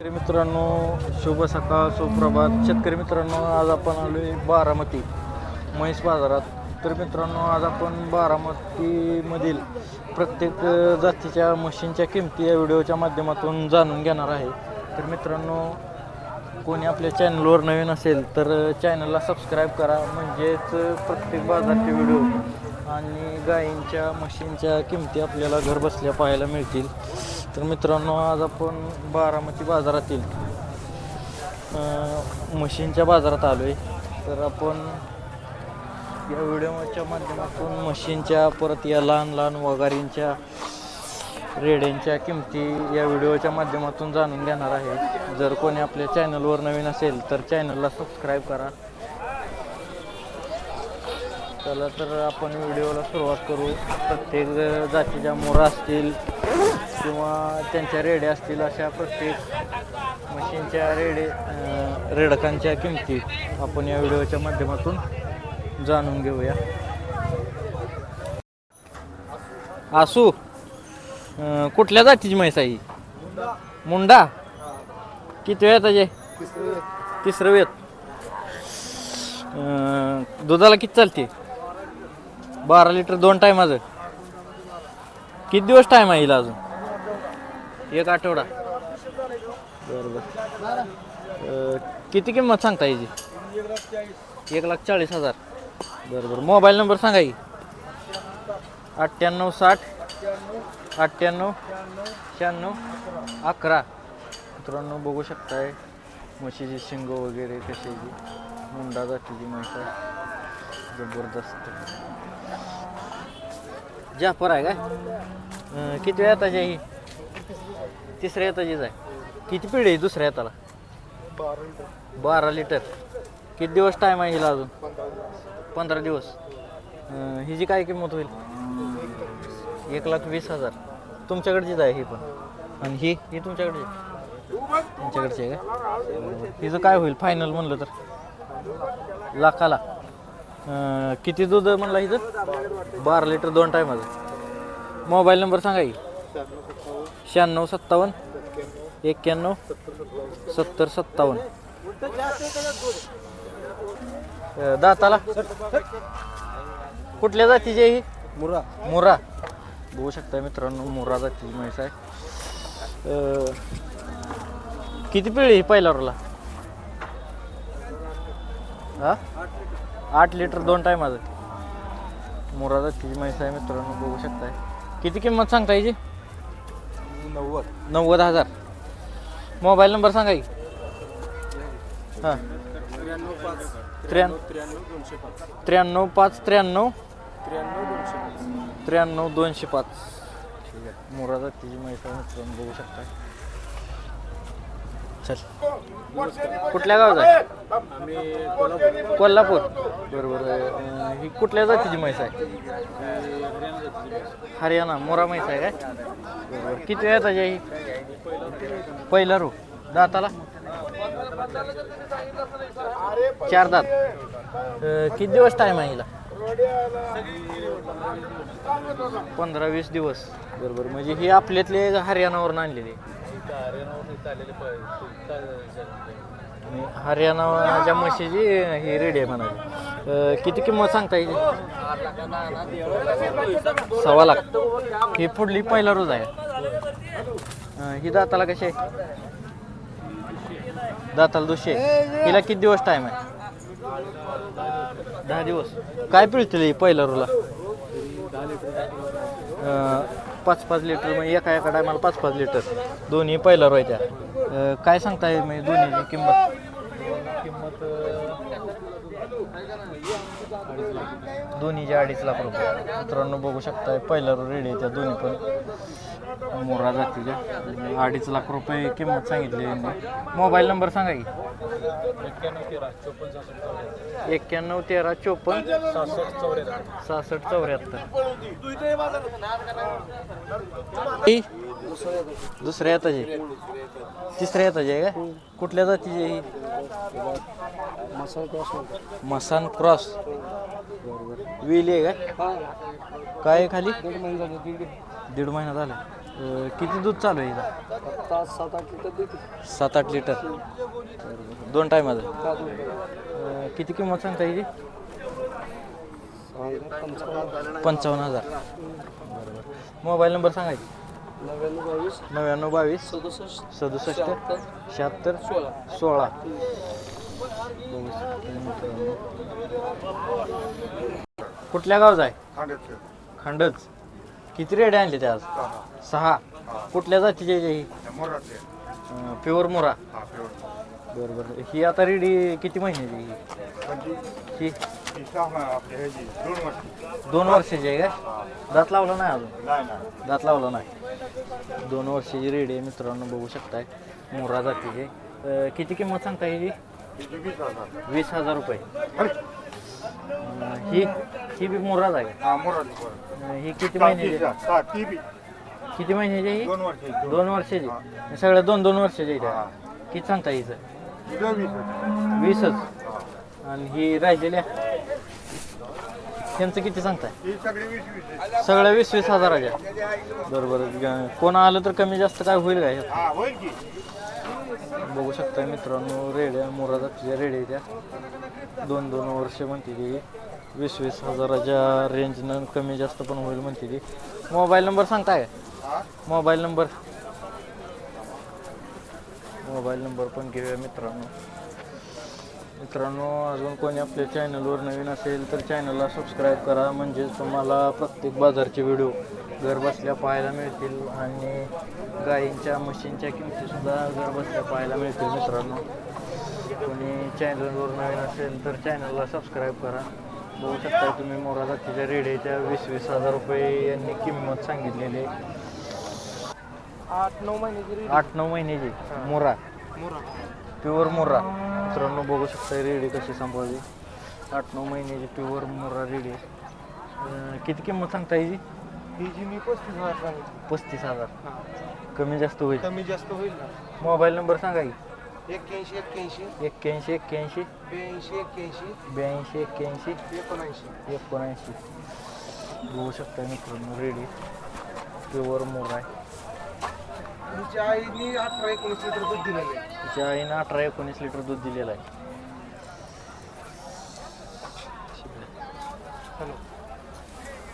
शेतकरी मित्रांनो शुभ सकाळ सुप्रभात. शेतकरी मित्रांनो आज आपण आलो आहे बारामती म्हैस बाजारात. तर मित्रांनो आज आपण बारामतीमधील प्रत्येक जातीच्या म्हशींच्या किमती या व्हिडिओच्या माध्यमातून जाणून घेणार आहे. तर मित्रांनो कोणी आपल्या चॅनलवर नवीन असेल तर चॅनलला सबस्क्राईब करा. म्हणजेच प्रत्येक बाजारचे व्हिडिओ आणि गायींच्या म्हशींच्या किमती आपल्याला घर बसल्या पाहायला मिळतील. तर मित्रांनो आज आपण बारामती बाजारातील मशीनच्या बाजारात आलो आहे तर आपण या व्हिडिओच्या माध्यमातून मशीनच्या परत या लहान लहान वगारींच्या रेड्यांच्या किमती या व्हिडिओच्या माध्यमातून जाणून घेणार आहे. जर कोणी आपल्या चॅनलवर नवीन असेल तर चॅनलला सबस्क्राईब करा. चला तर आपण व्हिडिओला सुरुवात करू. प्रत्येक जातीच्या मोरा असतील किंवा त्यांच्या रेड्या असतील अशा प्रत्येक मशीनच्या रेडे रेडकांच्या किमती आपण या व्हिडिओच्या माध्यमातून जाणून घेऊया. आसू कुठल्या जातीची म्हैस आहे मुंडा? किती वेळ त्याचे तिसरं वेत दुधाला किती चालते? बारा लिटर दोन टायमाचं किती दिवस टाईम आहे हिला अजून? एक आठवडा. बरं बरं अं, किती किंमत सांगता याची एक लाख चाळीस हजार. बरं बरं मोबाईल नंबर सांगा की. अठ्ठ्याण्णव साठ अठ्ठ्याण्णव शहाण्णव अकरा. मित्रांनो बघू शकताय म्हशीची शिंग वगैरे कशाची मुंडा जातीची आहे जबरदस्त. जाफर आहे का किती वेळ येताची आहे ही तिसऱ्या येताचीच आहे. किती पिढी आहे दुसऱ्या येताला? बारा लिटर. किती दिवस टाईम आहे हिला अजून? पंधरा दिवस. अं, हिची काय किंमत होईल? एक लाख वीस हजार. तुमच्याकडचीच आहे ही पण. आणि ही? ही तुमच्याकडची? तुमच्याकडची आहे का? हिचं काय होईल? फायनल म्हणलं तर? लाखाला. अं, किती दूध म्हणला हिचं बारा लिटर दोन टायमाचं मोबाईल नंबर सांगा की. शहाण्णव सत्तावन्न. एक्क्याण्णव. सत्तर सत्तावन्न. अं, दाताला. कुठल्या जातीची आहे ही? मुरा. मुरा. बघू शकता मित्रांनो मुरा जातीची म्हैस आहे. अं, किती पिढी ही पहिल्या रोला हा? आठ लिटर दोन टायमाचं मुरा जातीची म्हैस आहे मित्रांनो बघू शकताय. किती किंमत सांगता याची? नव्वद. नव्वद हजार. मोबाईल नंबर सांगा की. हां. त्र्याण्णव पाच. त्र्याण्णव. दोनशे पाच. त्र्याण्णव पाच त्र्याण्णव. त्र्याण्णव दोनशे पाच. त्र्याण्णव दोनशे पाच. ठीक आहे. मोरा जातीची म्हैस आहे मित्रांनो बघू शकताय. चल. कुठल्या गावात आहे? कोल्हापूर. बरोबर अं, ही कुठल्या जातीची म्हैस आहे? हरियाणा मोरा म्हैस आहे काय? बरोबर किती वेळ आहे ही? पहिला रू. दाताला? चार दात. अं, किती दिवस टाईम आहे हिला? पंधरा वीस दिवस. बरोबर म्हणजे ही आपल्यातले हरियाणावरून आणलेली आणि हरियाणाच्या म्हशीची ही रेडी आहे म्हणाली. अं, किती किंमत सांगता येईल? सव्वा लाख. ही पुढली पहिला रोज आहे. ही दाताला कशी आहे? दाताला दोषी आहे. हिला किती दिवस टाईम आहे? दहा दिवस. काय पिळतील ही पहिल्या रोला? पाच पाच लिटर म्हणजे एका एका टायमाला पाच पाच लिटर. दोन्ही पहिला रोयत्या. अं, काय सांगता येईल म्हणजे दोन्हीची किंमत? किंमत दोन्हीचे अडीच लाख रुपये. मित्रांनो बघू शकताय पहिला रो रेडी आहे त्या दोन्ही पण. मोरा जातीच्या अडीच लाख रुपये किंमत सांगितली यांनी. मोबाईल नंबर सांगा की. एक्क्याण्णव तेरा चोपन्न सहासष्ट चौऱ्याहत्तर. सहासष्ट चौऱ्याहत्तर. ही दुसऱ्या येताची तिसऱ्या येताची आहे का? कुठल्या जातीची आहे ही? मसान क्रॉस. वेली आहे का? काय आहे खाली? दीड महिना झाला. अं, किती दूध चालू आहे हिला सात आठ लिटर. देते सात आठ लिटर दोन टायमाचं. का दूध अं, किती किंमत सांगता सांगा पंचावन्न पंचावन्न हजार. बरोबर. मोबाईल नंबर सांगायची नव्याण्णव बावीस नव्याण्णव बावीस. सदुसष्ट. सदुसष्ट शहात्तर. सोळा. सोळा. कुठल्या गावचा आहे? खंडच. किती रेडे आणले ते आज? सहा. कुठल्या जातीचे आहे ही? प्युअर मोरा. बरं बरं. ही आता रेडी किती महिन्याची ही ही? दोन वर्षाची आहे का? दात लावला नाही अजून? दात लावला नाही. दोन वर्षाची रेडी आहे मित्रांनो बघू शकताय. मोरा जातीचे अं, किती किंमत सांगता येईल वीस हजार रुपये. ही ही बी मोराच आहे का? ही किती महिन्याची? किती महिन्याची आहे ही? दोन वर्षाची. सगळ्या दोन दोन वर्षाची आहे त्या. किती सांगता हिचं? वीसच. आणि ही राहिलेल्या? त्यांचं किती सांगताय? सगळ्या वीस वीस हजाराच्या. बरोबर. ग- कोण आलं तर कमी जास्त काय होईल का. ह्यात? बघू शकता मित्रांनो रेड्या मोरा जातीच्या रेड्या त्या. दोन दोन वर्ष म्हणते ती वीस वीस हजाराच्या रेंजनं कमी जास्त पण होईल म्हणते ती मोबाईल नंबर सांगताय मोबाईल नंबर मोबाईल नंबर पण घेऊया मित्रांनो. मित्रांनो अजून कोणी आपल्या चॅनलवर नवीन असेल तर चॅनलला सबस्क्राईब करा. म्हणजेच तुम्हाला प्रत्येक बाजारचे व्हिडिओ घर बसल्या पाहायला मिळतील आणि गायींच्या म्हशींच्या किमतीसुद्धा घर बसल्या पाहायला मिळतील मित्रांनो. कोणी चॅनलवर नवीन असेल तर चॅनलला सबस्क्राईब करा. बघू शकता तुम्ही मोरा जातीच्या रेड्याच्या वीस वीस हजार रुपये यांनी किंमत सांगितलेली आहे. आठ नऊ महिन्याची आठ नऊ महिन्याची. मोरा. मोरा. प्युअर मोरा. मित्रांनो बघू शकता रेडी कशी सांभाळली आठ नऊ महिन्याची प्युअर मोरा रेडी किती किंमत सांगता याची ही जी मी पस्तीस हजार सांगितली. पस्तीस हजार. हां. कमी जास्त होईल. कमी जास्त होईल मोबाईल नंबर सांगा की. एक्क्याऐंशी एक्क्याऐंशी. एक्क्याऐंशी एक्क्याऐंशी. ब्याऐंशी एक्क्याऐंशी. ब्याऐंशी एक्क्याऐंशी. एकोणऐंशी. एकोणऐंशी. बघू शकता मित्रांनो रेडी प्युअर मोरा आहे. तिच्या आईनी अठरा एकोणीस लिटर दूध दिलेलं आहे. तिच्या आईनं अठरा एकोणीस लिटर दूध दिलेलं आहे. हॅलो.